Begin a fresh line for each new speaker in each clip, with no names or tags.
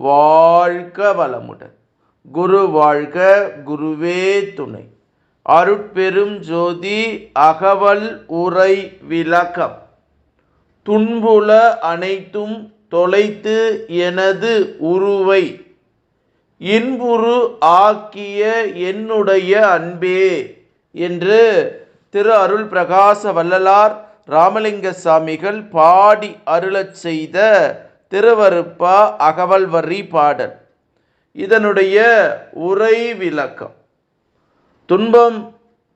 வாழ்க வளமுடன். குரு வாழ்க குருவே துணை. அருட்பெரும் ஜோதி அகவல் உரை விளக்கம். துன்புல அனைத்தும் தொலைத்து எனது உருவை. இன்புரு ஆக்கிய என்னுடைய அன்பே என்று திரு அருள் பிரகாச வள்ளலார் ராமலிங்க சாமிகள் பாடி அருளச் செய்த திருவருப்பா அகவல் வரி பாடல். இதனுடைய உரை விளக்கம். துன்பம்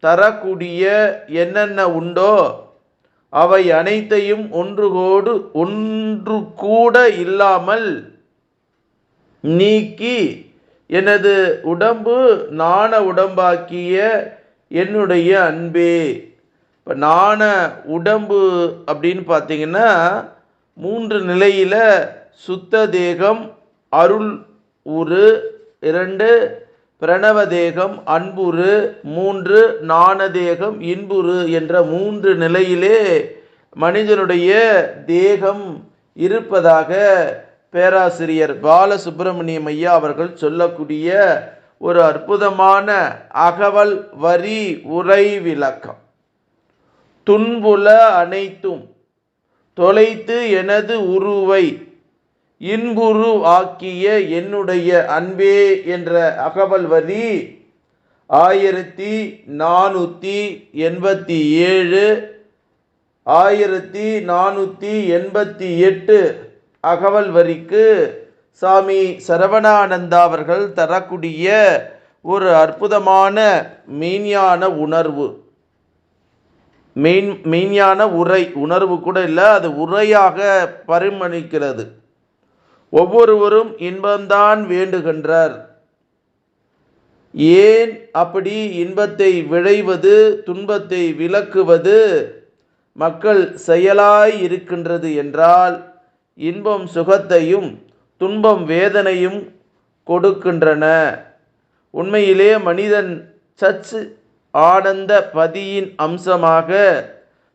தரக்கூடிய என்னென்ன உண்டோ அவை அனைத்தையும் ஒன்றுகோடு ஒன்று கூட இல்லாமல் நீக்கி எனது உடம்பு நாண உடம்பாக்கிய என்னுடைய அன்பே. இப்போ நாண உடம்பு அப்படின்னு பார்த்தீங்கன்னா மூன்று நிலையில் சுத்த தேகம் அருள் உரு இரண்டு பிரணவ தேகம் அன்புரு மூன்று நாண தேகம் இன்புரு என்ற மூன்று நிலையிலே மனிதனுடைய தேகம் இருப்பதாக பேராசிரியர் பாலசுப்பிரமணியம் ஐயா அவர்கள் சொல்லக்கூடிய ஒரு அற்புதமான அகவல் வரி உரை விளக்கம். துன்புல அனைத்தும் தொலைத்து எனது உருவை இன்புரு ஆக்கிய என்னுடைய அன்பே என்ற அகவல் வரி ஆயிரத்தி நானூற்றி எண்பத்தி ஏழு ஆயிரத்தி நானூற்றி எண்பத்தி எட்டு அகவல் வரிக்கு சாமி சரவணானந்தா அவர்கள் தரக்கூடிய ஒரு அற்புதமான மெய்ஞான உணர்வு. மெயின் மெய்ஞான உரை உணர்வு கூட இல்லை அது உரையாக பரிமணிக்கிறது. ஒவ்வொருவரும் இன்பம்தான் வேண்டுகின்றார். ஏன் அப்படி இன்பத்தை விளைவது துன்பத்தை விளக்குவது மக்கள் செயலாய் இருக்கின்றது என்றால் இன்பம் சுகத்தையும் துன்பம் வேதனையும் கொடுக்கின்றன. உண்மையிலே மனிதன் சச்சு ஆனந்த பதியின் அம்சமாக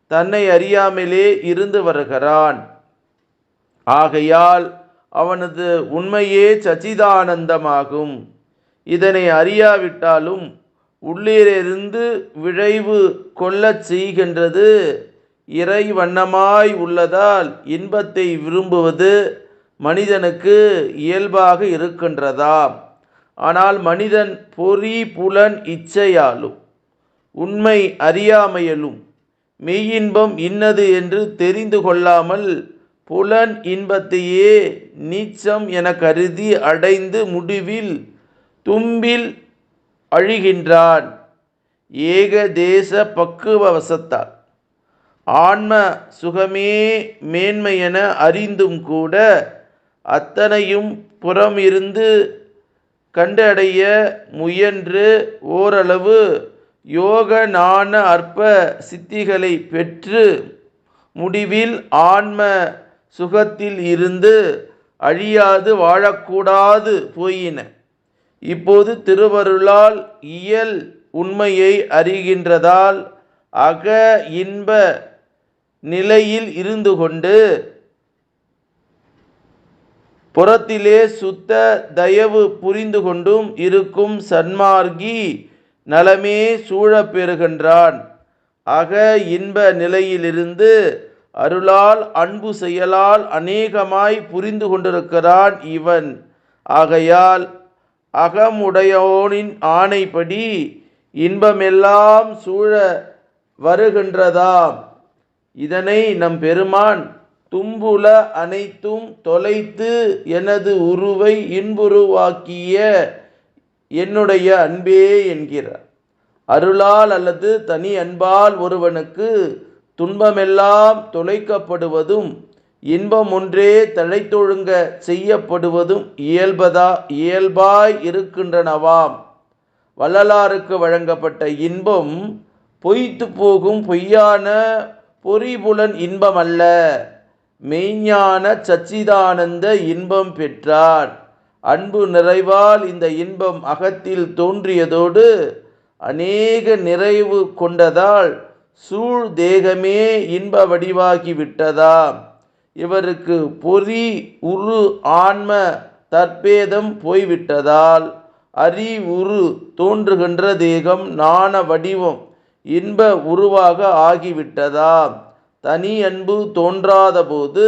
தன்னை அறியாமலே இருந்து வருகிறான். ஆகையால் அவனது உண்மையே சச்சிதானந்தமாகும். இதனை அறியாவிட்டாலும் உள்ளிலிருந்து விழைவு கொள்ளச் செய்கின்றது. இறை வண்ணமாய் உள்ளதால் இன்பத்தை விரும்புவது மனிதனுக்கு இயல்பாக இருக்கின்றதாம். ஆனால் மனிதன் பொறி புலன் இச்சையாலும் உண்மை அறியாமையலும் மெய்யின்பம் இன்னது என்று தெரிந்து கொள்ளாமல் புலன் இன்பத்தையே நீச்சம் என கருதி அடைந்து முடிவில் தும்பில் அழிகின்றான். ஏக தேச பக்குவ வசத்தால் ஆன்ம சுகமே மேன்மை என அறிந்தும் கூட அத்தனையும் புறம் இருந்து கண்டடைய முயன்று ஓரளவு யோக நாண அற்ப சித்திகளை பெற்று முடிவில் ஆன்ம சுகத்தில் இருந்து அழியாது வாழக்கூடாது போயின. இப்போது திருவருளால் இயல் உண்மையை அறிகின்றதால் அக இன்ப நிலையில் இருந்து கொண்டு புறத்திலே சுத்த தயவு புரிந்து கொண்டும் இருக்கும் சன்மார்கி நலமே சூழப் பெறுகின்றான் அக இன்ப நிலையிலிருந்து அருளால் அன்பு செயலால் அநேகமாய் புரிந்து கொண்டிருக்கிறான் இவன். ஆகையால் அகமுடையோனின் ஆணைப்படி இன்பமெல்லாம் சூழ வருகின்றதாம். இதனை நம் பெருமான் தும்புல அனைத்தும் தொலைத்து எனது உருவை இன்புருவாக்கிய என்னுடைய அன்பே என்கிறார். அருளால் அல்லது தனி அன்பால் ஒருவனுக்கு துன்பமெல்லாம் தொலைக்கப்படுவதும் இன்பம் ஒன்றே தழைத்தொழுங்க செய்யப்படுவதும் இயல்பதா இயல்பாய் இருக்கின்றனவாம். வள்ளலாருக்கு வழங்கப்பட்ட இன்பம் பொய்த்து போகும் பொய்யான பொறிபுலன் இன்பம் அல்ல மெய்ஞான சச்சிதானந்த இன்பம் பெற்றார். அன்பு நிறைவால் இந்த இன்பம் அகத்தில் தோன்றியதோடு அநேக நிறைவு கொண்டதால் சூழ் தேகமே இன்ப வடிவாகி விட்டதா இவருக்கு பொறி உரு ஆன்ம தற்பேதம் போய்விட்டதால் அறி உரு தோன்றுகின்ற தேகம் நாண வடிவம் இன்ப உருவாக ஆகிவிட்டதா தனி அன்பு தோன்றாதபோது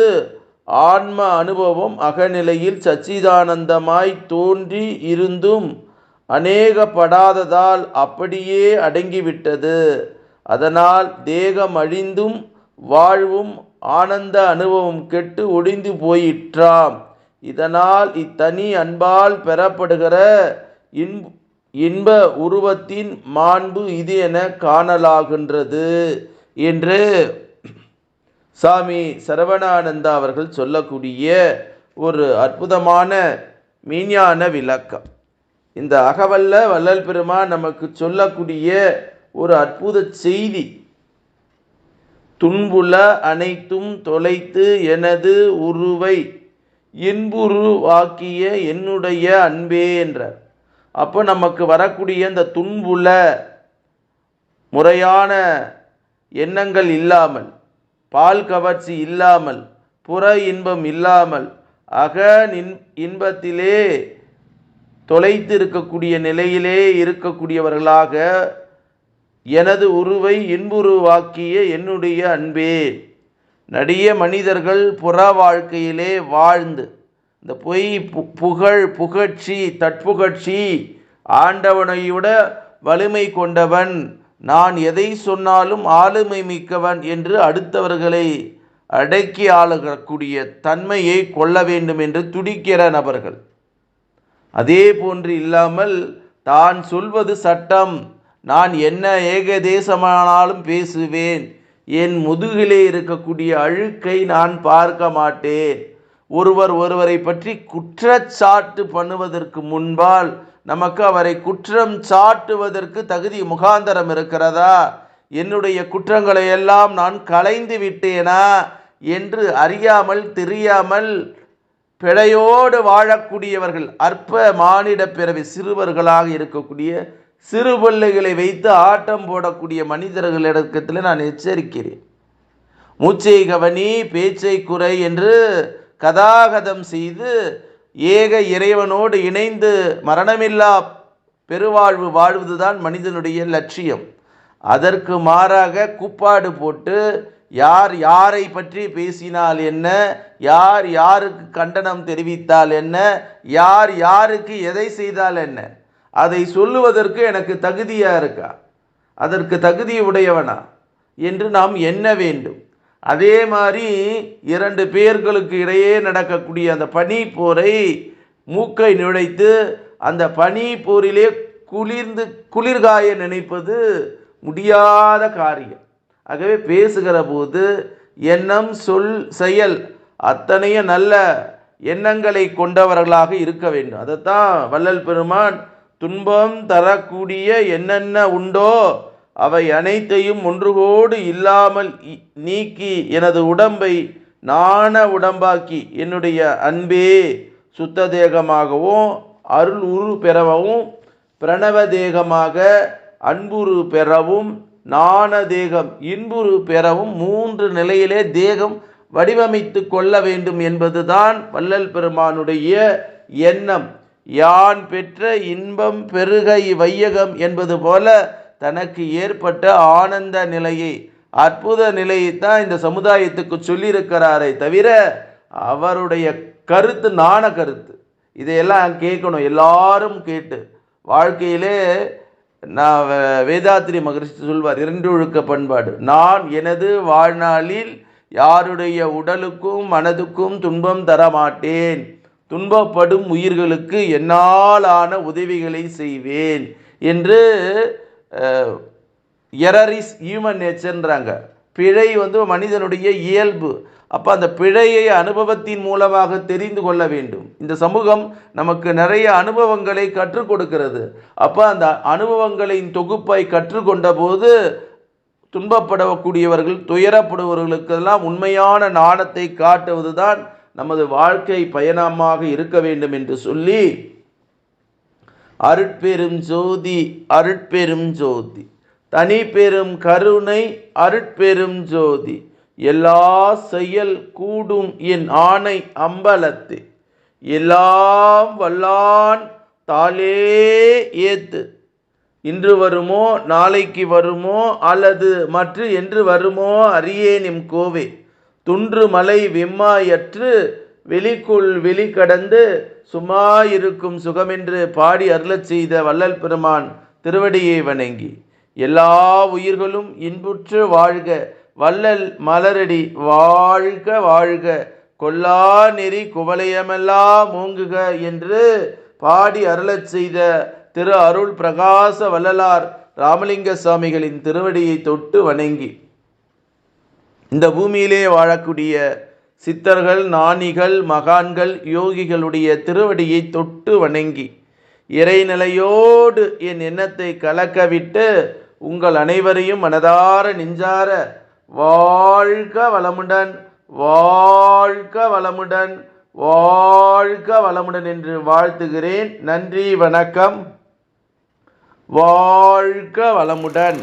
ஆன்ம அனுபவம் அகநிலையில் சச்சிதானந்தமாய் தோன்றி இருந்தும் அநேகப்படாததால் அப்படியே அடங்கிவிட்டது. அதனால் தேகம் அழிந்தும் வாழ்வும் ஆனந்த அனுபவம் கெட்டு ஒடிந்து போயிற்றாம். இதனால் இத்தனி அன்பால் பெறப்படுகிற இன்ப இன்ப உருவத்தின் மாண்பு இது என காணலாகின்றது என்று சாமி சரவணானந்தா அவர்கள் சொல்லக்கூடிய ஒரு அற்புதமான மீஞான விளக்கம். இந்த அகவல்ல வள்ளல் பெருமான் நமக்கு சொல்லக்கூடிய ஒரு அற்புத செய்தி. துன்புல அனைத்தும் தொலைத்து எனது உருவை இன்புருவாக்கிய என்னுடைய அன்பே என்றார். அப்போ நமக்கு வரக்கூடிய இந்த துன்புல முறையான எண்ணங்கள் இல்லாமல் பால் கவர்ச்சி இல்லாமல் புற இன்பம் இல்லாமல் அக இன்பத்திலே தொலைத்து இருக்கக்கூடிய நிலையிலே இருக்கக்கூடியவர்களாக எனது உருவை இன்புருவாக்கிய என்னுடைய அன்பே. நடிய மனிதர்கள் புற வாழ்க்கையிலே வாழ்ந்து இந்த பொய் பு புகழ் புகழ்ச்சி தற்புகழ்ச்சி ஆண்டவனையுட வலிமை கொண்டவன். நான் எதை சொன்னாலும் ஆளுமை மிக்கவன் என்று அடுத்தவர்களை அடக்கி ஆளக்கூடிய தன்மையை கொள்ள வேண்டும் என்று துடிக்கிற நபர்கள். அதே போன்று இல்லாமல் தான் சொல்வது சட்டம். நான் என்ன ஏகதேசமானாலும் பேசுவேன். என் முதுகிலே இருக்கக்கூடிய அழுக்கை நான் பார்க்க மாட்டேன். ஒருவர் ஒருவரை பற்றி குற்றச்சாட்டு பண்ணுவதற்கு முன்பால் நமக்கு அவரை குற்றம் சாட்டுவதற்கு தகுதி முகாந்தரம் இருக்கிறதா? என்னுடைய குற்றங்களை எல்லாம் நான் களைந்து விட்டேனா? என்று அறியாமல் தெரியாமல் பிழையோடு வாழக்கூடியவர்கள் அற்ப மானிட பிறவி சிறுவர்களாக இருக்கக்கூடிய சிறு பிள்ளைகளை வைத்து ஆட்டம் போடக்கூடிய மனிதர்களிடத்தில் நான் எச்சரிக்கிறேன். மூச்சை கவனி பேச்சை குறை என்று கதாகதம் செய்து ஏக இறைவனோடு இணைந்து மரணமில்லா பெருவாழ்வு வாழ்வதுதான் மனிதனுடைய லட்சியம். அதற்கு மாறாக கூப்பாடு போட்டு யார் யாரை பற்றி பேசினால் என்ன யார் யாருக்கு கண்டனம் தெரிவித்தால் என்ன யார் யாருக்கு எதை செய்தால் என்ன அதை சொல்லுவதற்கு எனக்கு தகுதியாக இருக்கா? அதற்கு தகுதி உடையவனா? என்று நாம் எண்ண வேண்டும். அதே மாதிரி இரண்டு பேர்களுக்கு இடையே நடக்கக்கூடிய அந்த பனி போரை மூக்கை நுழைத்து அந்த பனி போரிலே குளிர்ந்து குளிர்காய நினைப்பது முடியாத காரியம். ஆகவே பேசுகிற போது எண்ணம் சொல் செயல் அத்தனையும் நல்ல எண்ணங்களை கொண்டவர்களாக இருக்க வேண்டும். அதைத்தான் வள்ளல் பெருமான் துன்பம் தரக்கூடிய என்னென்ன உண்டோ அவை அனைத்தையும் ஒன்றுகோடு இல்லாமல் நீக்கி எனது உடம்பை நாண உடம்பாக்கி என்னுடைய அன்பே சுத்த தேகமாகவும் அருள் உரு பெறவும் பிரணவ தேகமாக அன்புரு பெறவும் நாண தேகம் இன்புரு பெறவும் மூன்று நிலையிலே தேகம் வடிவமைத்து கொள்ள வேண்டும் என்பதுதான் வள்ளல் பெருமானுடைய எண்ணம். யான் பெற்ற இன்பம் பெருக வையகம் என்பது போல தனக்கு ஏற்பட்ட ஆனந்த நிலையை அற்புத நிலையை தான் இந்த சமுதாயத்துக்கு சொல்லியிருக்கிறாரே தவிர அவருடைய கருத்து நாண கருத்து. இதையெல்லாம் கேட்கணும். எல்லாரும் கேட்டு. வாழ்க்கையிலே நான் வே- வேதாத்திரி மகரிஷி சொல்வார் இரண்டு ஒழுக்க பண்பாடு. நான் எனது வாழ்நாளில் யாருடைய உடலுக்கும் மனதுக்கும் துன்பம் தர மாட்டேன் துன்பப்படும் உயிர்களுக்கு என்னாலான உதவிகளை செய்வேன் என்று எரரிஸ் ஹியூமன் நேச்சர்ன்றாங்க பிழை வந்து மனிதனுடைய இயல்பு. அப்போ அந்த பிழையை அனுபவத்தின் மூலமாக தெரிந்து கொள்ள வேண்டும். இந்த சமூகம் நமக்கு நிறைய அனுபவங்களை கற்றுக் கொடுக்கிறது. அப்போ அந்த அனுபவங்களின் தொகுப்பை கற்றுக்கொண்ட போது துன்பப்படக்கூடியவர்கள் துயரப்படுபவர்களுக்கெல்லாம் உண்மையான நாணத்தை காட்டுவதுதான் நமது வாழ்க்கை பயணமாக இருக்க வேண்டும் என்று சொல்லி அருட்பெரும் ஜோதி அருட்பெரும் ஜோதி. தனி பெரும் கருணை அருட்பெரும் ஜோதி. எல்லா செயல் கூடும் என் ஆணை அம்பலத்து. எல்லாம் வல்லான் தாளே ஏத்து. இன்று வருமோ நாளைக்கு வருமோ அல்லது மற்ற என்று வருமோ அறியேனிம் கோவே. துன்று மலை வெம்மாயற்று வெளிக்குள் வெளி கடந்து சும்மா இருக்கும் சுகமென்று பாடி அருளச் செய்த வள்ளல் பெருமான் திருவடியை வணங்கி. எல்லா உயிர்களும் இன்புற்று வாழ்க. வள்ளல் மலரடி வாழ்க வாழ்க. கொல்லா நெறி குவலயமெல்லாம் மூங்குக என்று பாடி அருளச் செய்த திரு அருள் பிரகாச வள்ளலார் ராமலிங்க சுவாமிகளின் திருவடியை தொட்டு வணங்கி. இந்த பூமியிலே வாழக்கூடிய சித்தர்கள் நாணிகள் மகான்கள் யோகிகளுடைய திருவடியை தொட்டு வணங்கி இறைநிலையோடு என் எண்ணத்தை கலக்கவிட்டு உங்கள் அனைவரையும் மனதார நெஞ்சார வாழ்க வளமுடன் வாழ்க வளமுடன் வாழ்க வளமுடன் என்று வாழ்த்துகிறேன். நன்றி வணக்கம். வாழ்க வளமுடன்.